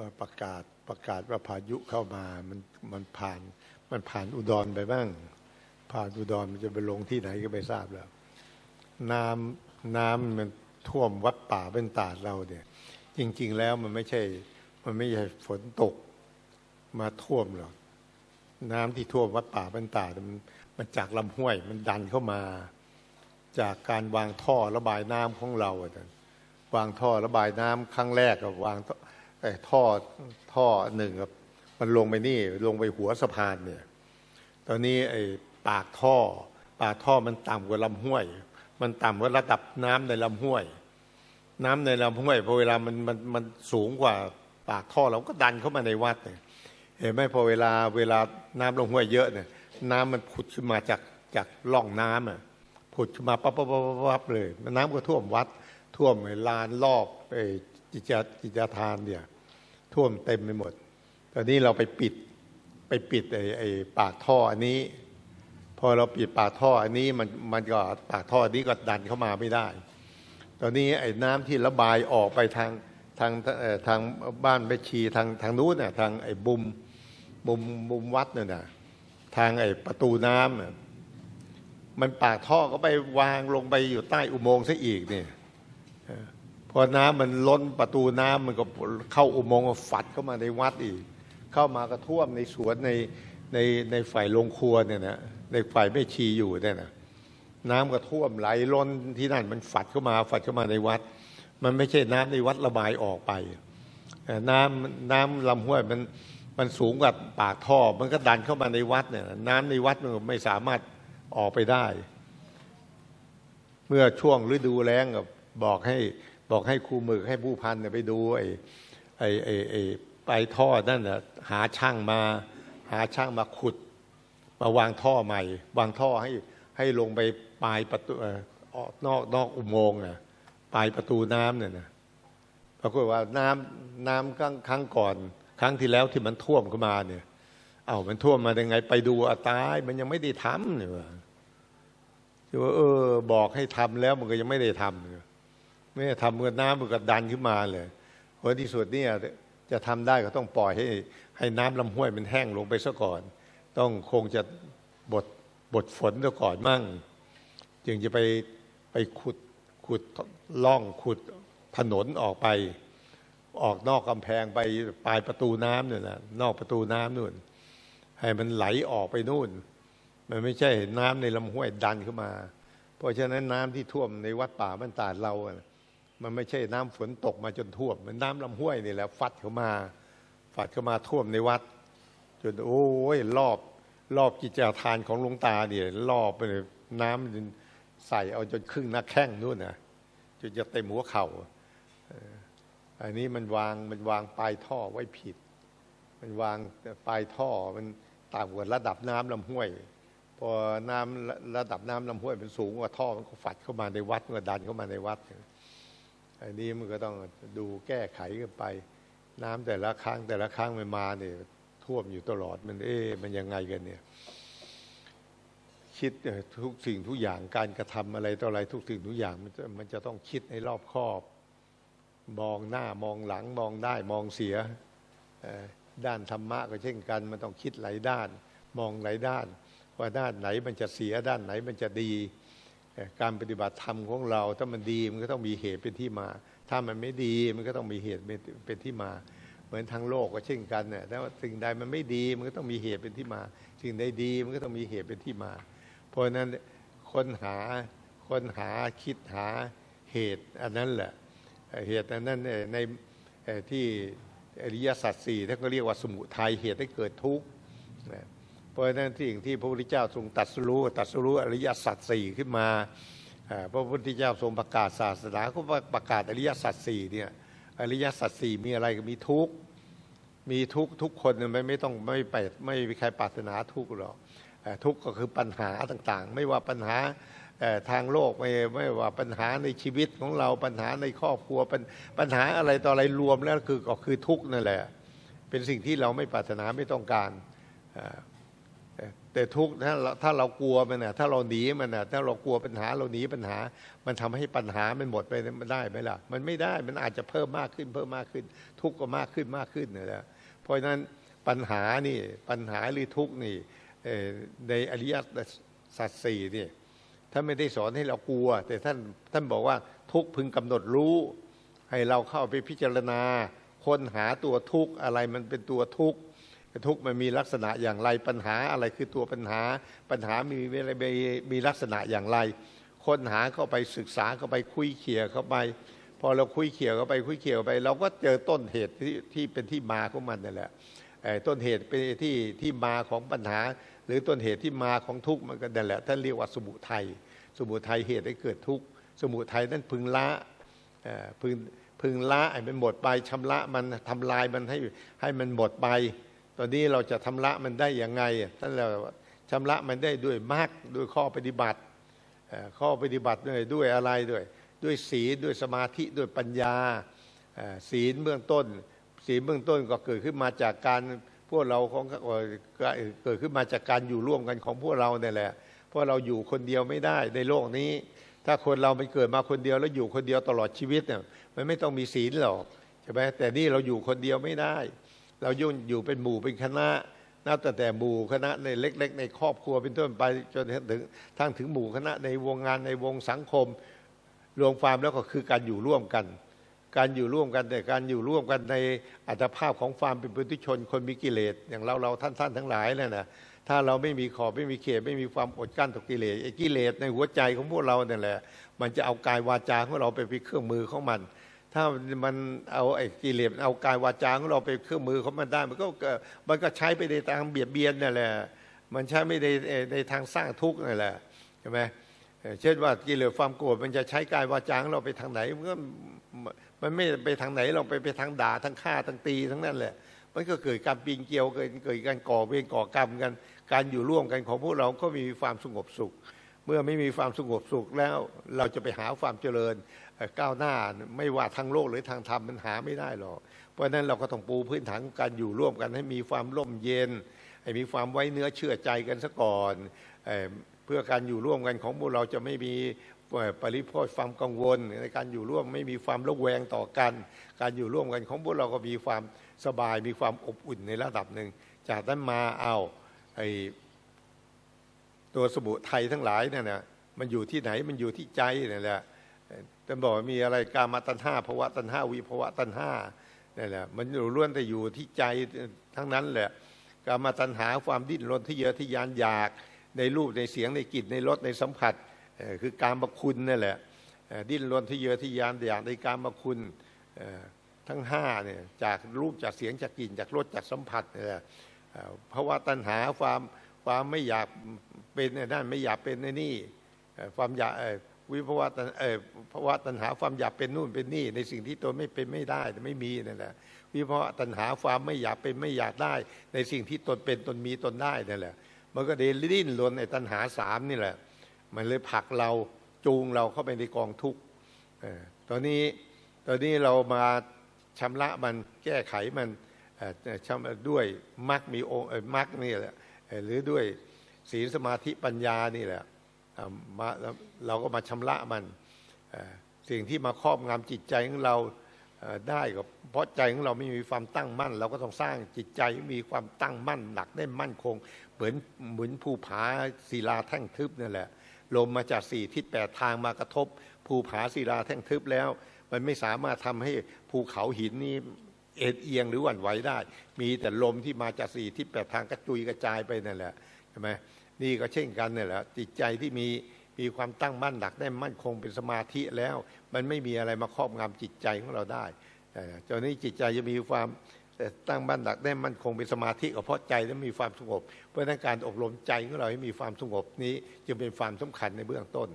ว่าประกาศประกาศว่าพายุเข้ามามันมันผ่านมันผ่านอุดรไปบ้าง ผ่านอุดรมันจะไปลงที่ไหนก็ไม่ทราบแล้ว น้ำน้ำมันท่วมวัดป่าเป็นตาดเราเนี่ย จริง ๆ แล้วมันไม่ใช่ มันไม่ใช่ฝนตกมาท่วมหรอกน้ำที่ท่วมวัดป่าเป็นตาดมันมันจากลำห้วย มันดันเข้ามา จากการวางท่อระบายน้ำของเราอะวางท่อระบายน้ำครั้งแรกกับวางท่อ ไอ้ท่อท่อหนึ่งกับมันลงไปนี่ลงไปหัวสะพานเนี่ย ตอนนี้ไอ้ปากท่อ ปากท่อมันต่ำกว่าลำห้วย มันต่ำกว่าระดับน้ำในลำห้วย น้ำในลำห้วยพอเวลามันมันมันสูงกว่าปากท่อเราก็ดันเข้ามาในวัดเนี่ยเห็นไหมพอเวลาเวลาน้ำลงห้วยเยอะเนี่ย น้ำมันผุดขึ้นมาจากจากร่องน้ำอะผุดขึ้นมาปั๊บปั๊บปั๊บปั๊บเลย น้ำก็ท่วมวัดท่วมลานรอบไอ้จิจจิจทานเนี่ย ท่วมเต็มไปหมด ตอนนี้เราไปปิดไปปิดไอ้ไอ้ปากท่ออันนี้ พอเราปิดปากท่ออันนี้มันมันก็ปากท่อนี้ก็ดันเข้ามาไม่ได้ ตอนนี้ไอ้น้ำที่ระบายออกไปทางทางทางบ้านไปชีทางทางนู้นน่ะทางไอ้บุมบุมบุมวัดเนี่ยนะทางไอ้ประตูน้ำน่ะมันปากท่อก็ไปวางลงไปอยู่ใต้อุโมงค์ซะอีกเนี่ย พอน้ำมันล้นประตูน้ำมันก็เข้าอุโมงค์ฝัดเข้ามาในวัดอีก เข้ามาก็ท่วมในสวนในในในฝ่ายโรงครัวเนี่ยนะในฝ่ายไม่ชีอยู่เนี่ยนะน้ำก็ท่วมไหลล้นที่นั่นมันฝัดเข้ามาฝัดเข้ามาในวัด มันไม่ใช่น้ำในวัดระบายออกไป น้ำน้ำลำห้วยมันมันสูงกว่าปากท่อ มันก็ดันเข้ามาในวัดเนี่ยน้ำในวัดมันไม่สามารถออกไปได้ เมื่อช่วงฤดูแล้งกับบอกให้ บอกให้ครูมือให้ผู้พันเนี่ยไปดูไอ้ไอ้ไอ้ไอ้ไปท่อนั่นน่ะหาช่างมา หาช่างมาขุด มาวางท่อใหม่ วางท่อให้ให้ลงไปปลายประตูออกนอกนอกอุโมงค์น่ะปลายประตูน้ำเนี่ยนะปรากฏว่าน้ำน้ำครั้งครั้งก่อน ครั้งที่แล้วที่มันท่วมเข้ามาเนี่ย เอามันท่วมมาได้ไง ไปดูอาตาย มันยังไม่ได้ทำเนี่ยว่าเออ บอกให้ทำแล้วมันก็ยังไม่ได้ทำเนี่ย ไม่ทำเมื่อน้ำมันก็ดันขึ้นมาเลยเพราะที่สุดเนี่ยจะทำได้ก็ต้องปล่อยให้ให้น้ำลำห้วยมันแห้งลงไปซะก่อน ต้องคงจะบดบดฝนซะก่อนมั่ง จึงจะไปไปขุดขุดล่องขุดถนนออกไป ออกนอกกำแพงไปปลายประตูน้ำเนี่ยนะนอกประตูน้ำนู่น ให้มันไหลออกไปนู่น มันไม่ใช่น้ำในลำห้วยดันขึ้นมา เพราะฉะนั้นน้ำที่ท่วมในวัดป่ามันตาดเรา มันไม่ใช่น้ำฝนตกมาจนท่วมมันน้ำลำห้วยนี่แหละฟัดเข้ามาฟัดเข้ามาท่วมในวัด จนโอ้ยรอบรอบกิจทานของหลวงตาเนี่ยรอบไปน้ำใส่เอาจนครึ่งหน้าแข้งนู่นนะจนจะเต็มหัวเข่าอันนี้มันวางมันวางปลายท่อไว้ผิด มันวางปลายท่อมันต่ำกว่าระดับน้ำลำห้วย พอน้ำระดับน้ำลำห้วยมันสูงกว่าท่อมันก็ฝัดเข้ามาในวัดมันก็ดันเข้ามาในวัด อันนี้มันก็ต้องดูแก้ไขกันไป น้ำแต่ละครั้งแต่ละครั้งมันมาเนี่ยท่วมอยู่ตลอดมันเอ๊ะมันยังไงกันเนี่ย คิดทุกสิ่งทุกอย่างการกระทำอะไรต่ออะไรทุกสิ่งทุกอย่างมันจะมันจะต้องคิดให้รอบคอบ มองหน้ามองหลังมองได้มองเสียด้านธรรมะก็เช่นกันมันต้องคิดหลายด้าน มองหลายด้าน ว่าด้านไหนมันจะเสียด้านไหนมันจะดี การปฏิบัติธรรมของเรา ถ้ามันดีมันก็ต้องมีเหตุเป็นที่มา ถ้ามันไม่ดีมันก็ต้องมีเหตุเป็นที่มา เหมือนทางโลกก็เช่นกันเนี่ยถ้าสิ่งใดมันไม่ดีมันก็ต้องมีเหตุเป็นที่มา สิ่งใดดีมันก็ต้องมีเหตุเป็นที่มา เพราะฉะนั้นคนหาคนหาคิดหาเหตุอันนั้นแหละเหตุอันนั้นในที่อริยสัจสี่ท่านก็เรียกว่าสมุทัยเหตุให้เกิดทุกข์ เพราะฉะนั้นสิ่งที่พระพุทธเจ้าทรงตัดสู้ตัดสู้อริยสัจสี่ขึ้นมาพระพุทธเจ้าทรงประกาศศาสนาก็ประกาศอริยสัจสี่เนี่ยอริยสัจสี่มีอะไรก็มีทุกมีทุกทุกคนไม่ไม่ต้องไม่ไปไม่มีใครปรารถนาทุกหรอกทุกก็คือปัญหาต่างๆ ไม่ว่าปัญหาทางโลกไม่ไม่ว่าปัญหาในชีวิตของเราปัญหาในครอบครัวปัญหาอะไรต่ออะไรรวมแล้วคือก็คือทุกนั่นแหละ เป็นสิ่งที่เราไม่ปรารถนาไม่ต้องการ แต่ทุกข์ถ้าเราถ้าเรากลัวมันน่ะถ้าเราหนีมันน่ะถ้าเรากลัวปัญหาเราหนีปัญหา มันทำให้ปัญหามันหมดไปมันได้ไหมล่ะ มันไม่ได้มันอาจจะเพิ่มมากขึ้นเพิ่มมากขึ้น ทุกข์ก็มากขึ้นมากขึ้นนะแหละเพราะฉะนั้นปัญหานี่ปัญหาหรือทุกข์นี่ในอริยสัจสี่นี่ท่านไม่ได้สอนให้เรากลัว แต่ท่านท่านบอกว่าทุกพึงกำหนดรู้ ให้เราเข้าไปพิจารณา ค้นหาตัวทุกข์อะไรมันเป็นตัวทุกข์ ทุกข์มันมีลักษณะอย่างไรปัญหาอะไรคือตัวปัญหา ปัญหามีอะไรมีลักษณะอย่างไร ค้นหาเข้าไปศึกษาเข้าไปคุยเขี่ยเข้าไป พอเราคุยเขี่ยเข้าไปคุยเขี่ยไป เราก็เจอต้นเหตุที่ที่เป็นที่มาของมันนั่นแหละต้นเหตุเป็นที่ที่มาของปัญหา หรือต้นเหตุที่มาของทุกข์มันก็นั่นแหละท่านเรียกว่าสมุทัยสมุทัยเหตุให้เกิดทุกข์สมุทัยนั่นพึงละพึงพึงละไอ้มันหมดไปชำระมันทำลายมันให้ให้มันหมดไป ตอนนี้เราจะทำละมันได้ยังไงท่านเราชำระมันได้ด้วยมากด้วยข้อปฏิบัติข้อปฏิบัติด้วยด้วยอะไรด้วย ด้วยศีลด้วยสมาธิด้วยปัญญาศีลเบื้องต้น ศีลเบื้องต้นก็เกิดขึ้นมาจากการพวกเราของเกิดขึ้นมาจากการอยู่ร่วมกันของพวกเราเนี่ยแหละพราะเราอยู่คนเดียวไม่ได้ในโลกนี้ ถ้าคนเรามันเกิดมาคนเดียวแล้วอยู่คนเดียวตลอดชีวิตเนี่ยมันไม่ต้องมีศีลหรอกใช่ไหมแต่นี่เราอยู่คนเดียวไม่ได้ เรายุ่งอยู่เป็นหมู่เป็นคณะนับแต่แต่หมู่คณะในเล็ก ๆ ในครอบครัวเป็นต้นไปจนถึงทั้งถึงหมู่คณะในวงงานในวงสังคมรวมความแล้วก็คือการอยู่ร่วมกัน การอยู่ร่วมกันแต่การอยู่ร่วมกันในอัตภาพของความเป็นปุถุชนคนมีกิเลสอย่างเราเราท่านท่านทั้งหลายนั่นนะถ้าเราไม่มีขอบไม่มีเขตไม่มีความอดกั้นต่อกิเลสไอ้กิเลสในหัวใจของพวกเราเนี่ยแหละ มันจะเอากายวาจาของเราไปเป็นเครื่องมือของมัน ถ้ามันเอาไอ้กิเลสเอากายวาจาของเราไปเครื่องมือของมันได้ มันก็มันก็ใช้ไปในทางเบียดเบียนนั่นแหละมันใช้ไม่ได้ในทางสร้างทุกข์นั่นแหละใช่ไหมเช่นว่ากิเลสความโกรธมันจะใช้กายวาจาของเราไปทางไหนมันก็มันไม่ไปทางไหนเราไปไปทางด่าทางฆ่าทางตีทั้งนั้นแหละ มันก็เกิดการปีนเกี่ยวเกิดเกิดการก่อเวรก่อกรรมกัน การอยู่ร่วมกันของพวกเราก็มีความสงบสุข เมื่อไม่มีความสงบสุขแล้วเราจะไปหาความเจริญ ก้าวหน้าไม่ว่าทางโลกหรือทางธรรมมันหาไม่ได้หรอก เพราะฉะนั้นเราก็ต้องปูพื้นฐานการอยู่ร่วมกันให้มีความร่มเย็น ให้มีความไว้เนื้อเชื่อใจกันซะก่อนเพื่อการอยู่ร่วมกันของพวกเราจะไม่มีปริพอความกังวลในการอยู่ร่วมไม่มีความระแวงต่อกัน การอยู่ร่วมกันของพวกเราก็มีความสบายมีความอบอุ่นในระดับหนึ่ง จากนั้นมาเอาไอตัวสมุทัยทั้งหลายเนี่ยนะมันอยู่ที่ไหนมันอยู่ที่ใจนี่แหละ ท่านบอกมีอะไรกามาตัณห้าภวะตัณห้าวิภวะตัณห้านี่แหละมันล้วนแต่อยู่ที่ใจทั้งนั้นแหละกามาตัณหาความดิ้นรนที่เยอะที่ยานอยากในรูปในเสียงในกลิ่นในรสในสัมผัสคือการมคุณนี่แหละดิ้นรนที่เยอะที่ยานอยากในการมคุณทั้งห้าเนี่ยจากรูปจากเสียงจากกลิ่นจากรสจากสัมผัสเนี่ยเพราะว่าตัณหาความความไม่อยากเป็นนั่นไม่อยากเป็นในนี่ความอยาก วิภวะตันเออภาวะตัณหาความอยากเป็นนู่นเป็นนี่ ในสิ่งที่ตนไม่เป็นไม่ได้ไม่มีนั่นแหละวิภวะตัณหาความไม่อยากเป็นไม่อยากได้ ในสิ่งที่ตนเป็นตนมีตนได้นั่นแหละ มันก็เดลิ้นรนในตัณหาสามนี่แหละ มันเลยผลักเราจูงเราเข้าไปในกองทุกข์ตอนนี้ตอนนี้เรามาชำระมันแก้ไขมันด้วยมรรคมีองค์มรรคนี่แหละหรือด้วยศีลสมาธิปัญญานี่แหละ มาเราก็มาชำระมันสิ่งที่มาครอบงำจิตใจของเราได้ก็เพราะใจของเราไม่มีความตั้งมั่น เราก็ต้องสร้างจิตใจมีความตั้งมั่น หนักได้มั่นคง เหมือนเหมือนภูผาศิลาแท่งทึบนั่นแหละลมมาจากสี่ทิศแปดทางมากระทบ ภูผาศิลาแท่งทึบแล้ว มันไม่สามารถทำให้ภูเขาหินนี้เอ็นเอียงหรือหวั่นไหวได้ มีแต่ลมที่มาจากสี่ทิศแปดทางกระจุยกระจายไปนั่นแหละใช่ไหม นี่ก็เช่นกันนี่แหละจิตใจที่มีมีความตั้งมั่นหนักได้มั่นคงเป็นสมาธิแล้ว มันไม่มีอะไรมาครอบงำจิตใจของเราได้จนนี้จิตใจจะมีความตั้งมั่นหนักได้มั่นคงเป็นสมาธิก็เพราะใจนั้นมีความสงบ เพราะนั้นการอบรมใจของเราให้มีความสงบนี้จึงเป็นความสำคัญในเบื้องต้น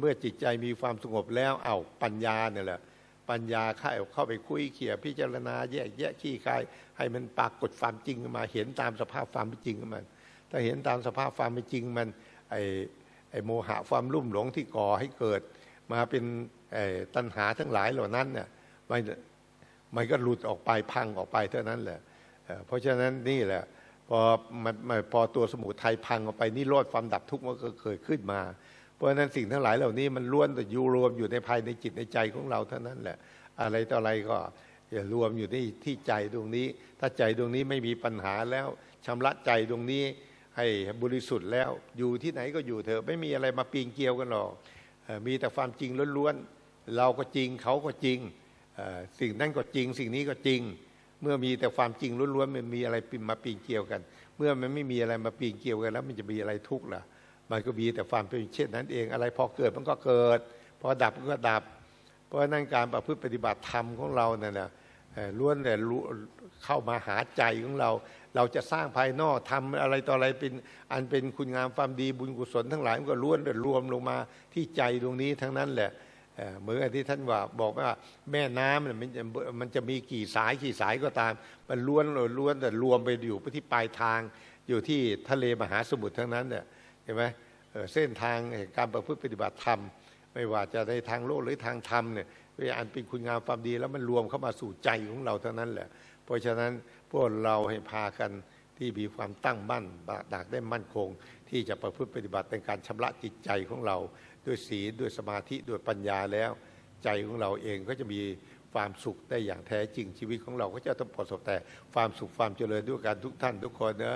เมื่อจิตใจมีความสงบแล้วเอาปัญญาเนี่ยแหละปัญญาเข้าเข้าไปคุยเขี่ยพิจารณาแยกแยะขี้คายให้มันปรากฏความจริงมาเห็นตามสภาพความเป็นจริงของมัน ถ้าเห็นตามสภาพความเป็นจริงมันไอไอโมหะความลุ่มหลงที่ก่อให้เกิด มาเป็นไอตัณหาทั้งหลายเหล่านั้นเนี่ยมันมันก็หลุดออกไปพังออกไปเท่านั้นแหละเพราะฉะนั้นนี่แหละพอมันพอตัวสมุทัยพังออกไปนิโรธความดับทุกข์มันก็เกิดขึ้นมา เพราะฉะนั้นสิ่งทั้งหลายเหล่านี้มันล้วนแต่อยู่รวมอยู่ในภายในจิตในใจของเราเท่านั้นแหละ อะไรต่ออะไรก็อย่ารวมอยู่ที่ที่ใจดวงนี้ ถ้าใจดวงนี้ไม่มีปัญหาแล้วชำระใจดวงนี้ ให้บริสุทธิ์แล้ว อยู่ที่ไหนก็อยู่เถอะไม่มีอะไรมาปีนเกลียวกันหรอกมีแต่ความจริงล้วนๆเราก็จริงเขาก็จริงสิ่งนั้นก็จริง สิ่งนี้ก็จริง เมื่อมีแต่ความจริงล้วนๆมันมีอะไรมาปีนเกี่ยวกัน เมื่อมันไม่มีอะไรมาปีนเกี่ยวกันแล้ว มันจะมีอะไรทุกข์ล่ะมันก็มีแต่ความเป็นเช่นนั้นเองอะไรพอเกิดมันก็เกิด พอดับมันก็ดับ เพราะนั้นการประพฤติปฏิบัติธรรมของเราเนี่ยนะ ล้วนแต่รู้เข้ามาหาใจของเรา เราจะสร้างภายนอกทำอะไรต่ออะไรเป็นอันเป็นคุณงามความดีบุญกุศลทั้งหลายมันก็ล้วนแต่รวมลงมาที่ใจดวงนี้ทั้งนั้นแหละเหมือนที่ท่านว่าบอกว่าแม่น้ำมันจะมันจะมีกี่สายกี่สายก็ตาม มันล้วนล้วนแต่รวมไปอยู่ที่ปลายทาง อยู่ที่ทะเลมหาสมุทรทั้งนั้นเนี่ยเห็นไหมเส้นทางแห่งการประพฤติปฏิบัติธรรม ไม่ว่าจะในทางโลกหรือทางธรรมเนี่ย เป็นอันเป็นคุณงามความดีแล้วมันรวมเข้ามาสู่ใจของเราเท่านั้นแหละ เพราะฉะนั้นพวกเราให้พากันที่มีความตั้งมั่นดากได้มั่นคง ที่จะประพฤติปฏิบัติในการชำระจิตใจของเรา ด้วยศีลด้วยสมาธิด้วยปัญญาแล้ว ใจของเราเองก็จะมีความสุขได้อย่างแท้จริงชีวิตของเราก็จะต้องประสบแต่ความสุขความเจริญด้วยกันทุกท่านทุกคนนะ